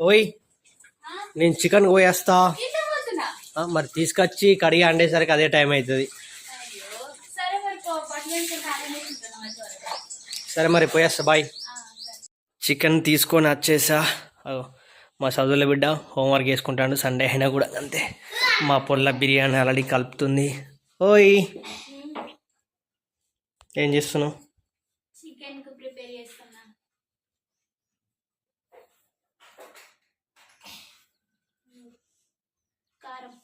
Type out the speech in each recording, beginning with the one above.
ఓయ్ నేను చికెన్ కోయేస్తా. మరి తీసుకొచ్చి కడిగి అండేసరికి అదే టైం అవుతుంది సరే మరి పోయేస్తా బాయ్. చికెన్ తీసుకొని వచ్చేసా. మా చదువుల బిడ్డ హోంవర్క్ చేసుకుంటాడు సండే అయినా కూడా అంతే. మా పొల్ల బిర్యానీ ఆల్రెడీ కలుపుతుంది. ఓయ్ ఏం చేస్తున్నావు? చికెన్ ప్రిపేర్ చేస్తున్నా కారం మ్మ్.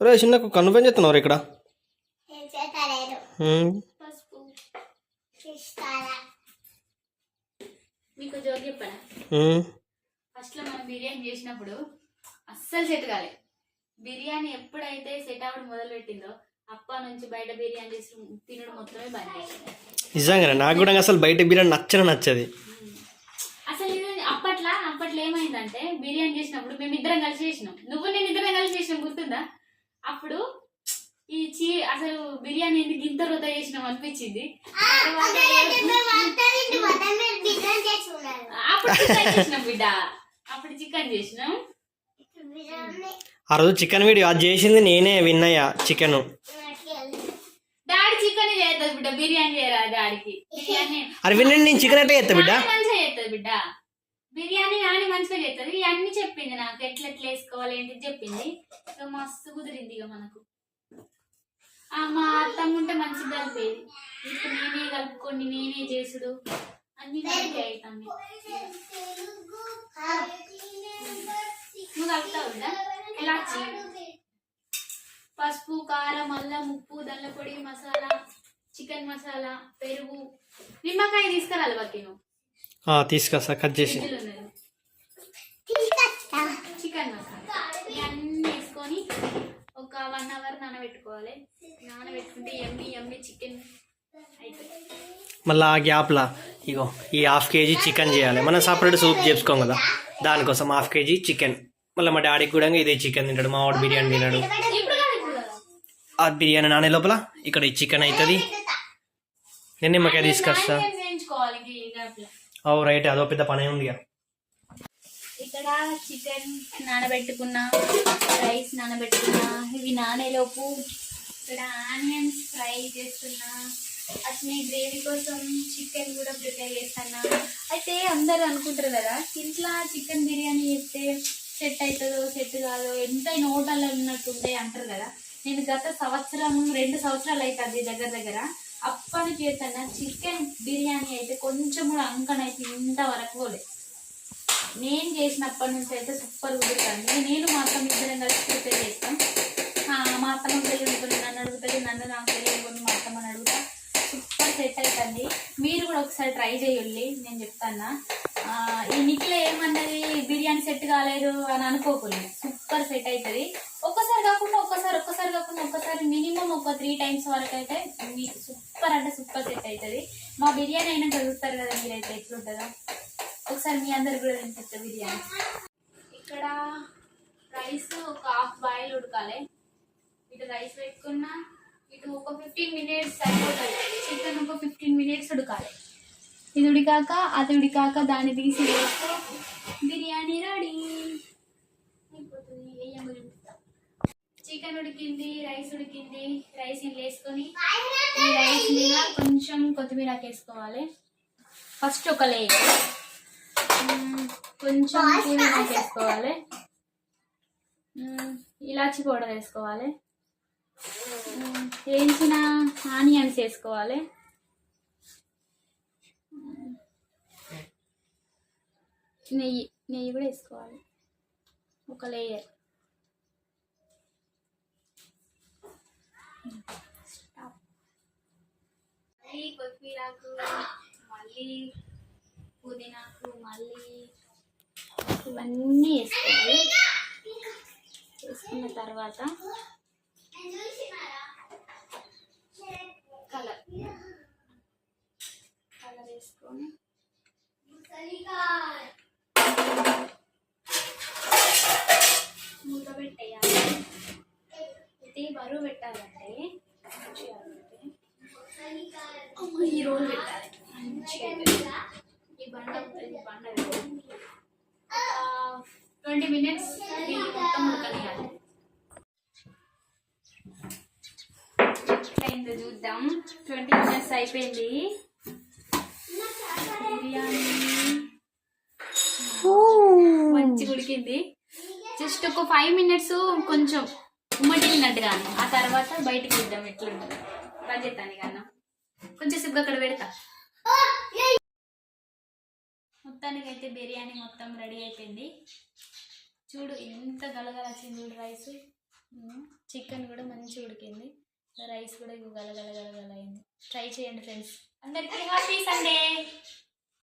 రే చిన్నకు కన్ను పని చేస్తున్నావు ఇక్కడ? మీకు జోక్ చెప్పనా? మ్మ్. ఫస్ట్లో మనం బిర్యానీ చేసినప్పుడు అస్సలు సెట్ కాలే. బిర్యానీ ఎప్పుడైతే సెట్ అవ్వడం మొదలు పెట్టిందో అప్ప నుంచి బయట బిర్యానీ చేసి తినడం మొత్తమే చేసింది నిజంగానే నాకు కూడా అసలు బయట బిర్యానీ నచ్చనే నచ్చది. అప్పట్లో ఏమైందంటే బిర్యానీ చేసినప్పుడు మేము ఇద్దరం కలిసి చేసినాం. నువ్వు నేను ఇద్దరం కలిసి చేసినాం గుర్తుందా? అప్పుడు ఈ చీ అసలు బిర్యానీ ఎందుకు ఇంత వృధా చేసినాం అనిపించింది. అప్పుడు చికెన్ చేసినాం బిడ్డ. అప్పుడు చికెన్ చేసినాం. ఆ రోజు చికెన్ వీడియో అది చేసింది నేనే విన్నయ్యా చికెన్ డాడీ చికెన్ చేస్తుంది బిడ్డ బిర్యానీ చేయరా డాడీకి? బిర్యానీ. అరే వినండి నేను చికెన్ ఎట్లా చేస్తా బిడ్డ. నాని మంచిగా చేస్తుంది బిడ్డ? బిర్యానీ నాని మంచిగా చేస్తుంది. ఇవన్నీ చెప్పింది నాకు. ఎట్లా ఎట్లా వేసుకోవాలి ఏంటి చెప్పింది. ఇక మస్తు కుదిరింది ఇక మనకు. ఆ, మా అత్తమ్మ ఉంటే మంచిగా కలిపేది. ఇప్పుడు నేనే కలుపుకోండి నేనే చేసుడు. అన్ని కలిపి అవుతుంది నువ్వు కలుపుతావు ఎలా పసుపు కారం అల్లం ఉప్పు దల్ల పొడి మసాలా చికెన్ మసాలా పెరుగు నిమ్మకాయ తీసుకురాలి బాకీ నువ్వు. తీసుకొస్తా కట్ చేసి ఫ్రిడ్జ్లో ఉన్నది చికెన్ మసాలా ఇవన్నీ వేసుకొని ఒక వన్ అవర్ నానబెట్టుకోవాలి. నానబెట్టుకుంటే ఎమ్మి ఎమ్మి చికెన్ అయిపోయింది మళ్ళీ ఆ గ్యాప్లా. ఇగో ఈ హాఫ్ కేజీ చికెన్ చేయాలి. మనం సపరేట్ సూప్ చేసుకోం కదా. దానికోసం హాఫ్ కేజీ చికెన్. మళ్ళీ మా డాడీకి కూడా ఇదే చికెన్ తింటాడు. మా వాడు బిర్యానీ కదా ఆ బిర్యానీ నానే లోపల. ఇక్కడ ఈ చికెన్ అవుతుంది నేను నిమ్మకాయ తీసుకొస్తా. Oh, ఓ రైట్ అదో పెద్ద పని ఉంది ఇక్కడ చికెన్ నానబెట్టుకున్నా రైస్ నానబెట్టుకున్నా ఇవి నానేలోపు ఇక్కడ ఆనియన్స్ ఫ్రై చేస్తున్నా. అట్లనే గ్రేవీ కోసం చికెన్ కూడా ప్రిపేర్ చేస్తున్నా. అయితే అందరూ అనుకుంటారు కదా ఇంట్లో చికెన్ బిర్యానీ చేస్తే సెట్ అవుతుందో సెట్ కాదో ఎంత నోటల్లో ఉంటాయి అంటారు కదా. నేను గత సంవత్సరం రెండు సంవత్సరాలు అవుతుంది దగ్గర దగ్గర. అప్పటి చేస్తున్న చికెన్ బిర్యానీ అయితే కొంచెం కూడా అంకనైతే ఇంతవరకు పోలే. నేను చేసినప్పటి నుంచి అయితే సూపర్ కుదురుతుంది. నేను మాత్రం ఇద్దరం కలిసి ప్రిపేర్ చేస్తాం. మా అత్తమ్మ నన్ను అడుగుతుంది నన్ను నాకు తెలియదు మా అత్తమ్మని అడుగుతా. సూపర్ సెట్ అవుతుంది మీరు కూడా ఒకసారి ట్రై చేయండి నేను చెప్తాను ఈ నిఖిల ఏమన్నది బిర్యానీ సెట్ కాలేదు అని అనుకోకూడదు సూపర్ సెట్ అవుతుంది ఒక్కసారి ఒక్కసారి మినిమం ఒక త్రీ టైమ్స్ వరకు అయితే సూపర్ అంటే సూపర్ సెట్ అవుతుంది. మా బిర్యానీ అయినా చదువుతారు కదా మీరైతే ఎట్లుంటుందో. ఒకసారి మీ అందరు కూడా తినిపిస్తా బిర్యానీ. ఇక్కడ రైస్ ఒక హాఫ్ బాయిల్ ఉడకాలి. ఇటు రైస్ పెట్టుకున్నా ఇటు ఒక ఫిఫ్టీన్ మినిట్స్ సరిపోతుంది. చికెన్ ఒక ఫిఫ్టీన్ మినిట్స్ ఉడకాలి. ఇది ఉడికాక అది ఉడికాక దాన్ని తీసి వేస్తే బిర్యానీ రెడీ అయిపోతుంది వేయం చికెన్ ఉడికింది రైస్ ఉడికింది రైస్ వేసుకొని ఈ రైస్ మీద కొంచెం కొత్తిమీర వేసుకోవాలి ఫస్ట్ ఒక లేయర్. కొంచెం పుదీనా వేసుకోవాలి. ఇలాచి పౌడర్ వేసుకోవాలి. వేయించిన ఆనియన్స్ వేసుకోవాలి. నెయ్యి నెయ్యి కూడా వేసుకోవాలి ఒక లేయర్ మళ్ళీ కొత్తిమీరకు మళ్ళీ పుదీనాకు మళ్ళీ ఇవన్నీ వేసుకోవాలి. వేసుకున్న తర్వాత బరువు పెట్టాలంటే ఈ రోల్ పెట్టాలి. మంచిగా అవుతుంది. ఈ బండ అవుతుంది బండ. ట్వంటీ మినిట్స్ మొత్తం ఉడకనియాలి అయిందో చూద్దాం. ట్వంటీ మినిట్స్ అయిపోయింది. బిర్యానీ. మంచిగా ఉడికింది. జస్ట్ ఒక ఫైవ్ మినిట్స్ కొంచెం. ఉమ్మటినట్టుగా ఆ తర్వాత బయటికి ఇద్దాం ఎట్లుంటుంది. బంద్ చేస్తాను కన్నా కొంచెం సిగ్గు అక్కడ పెడతా. మొత్తానికి అయితే బిర్యానీ మొత్తం రెడీ అయిపోయింది. చూడు ఎంత గలగల వచ్చింది చూడు రైస్. చికెన్ కూడా మంచిగా ఉడికింది. రైస్ కూడా ఇగో గలగల గలగల అయింది. ట్రై చేయండి ఫ్రెండ్స్. అందరికీ హ్యాపీ సండే.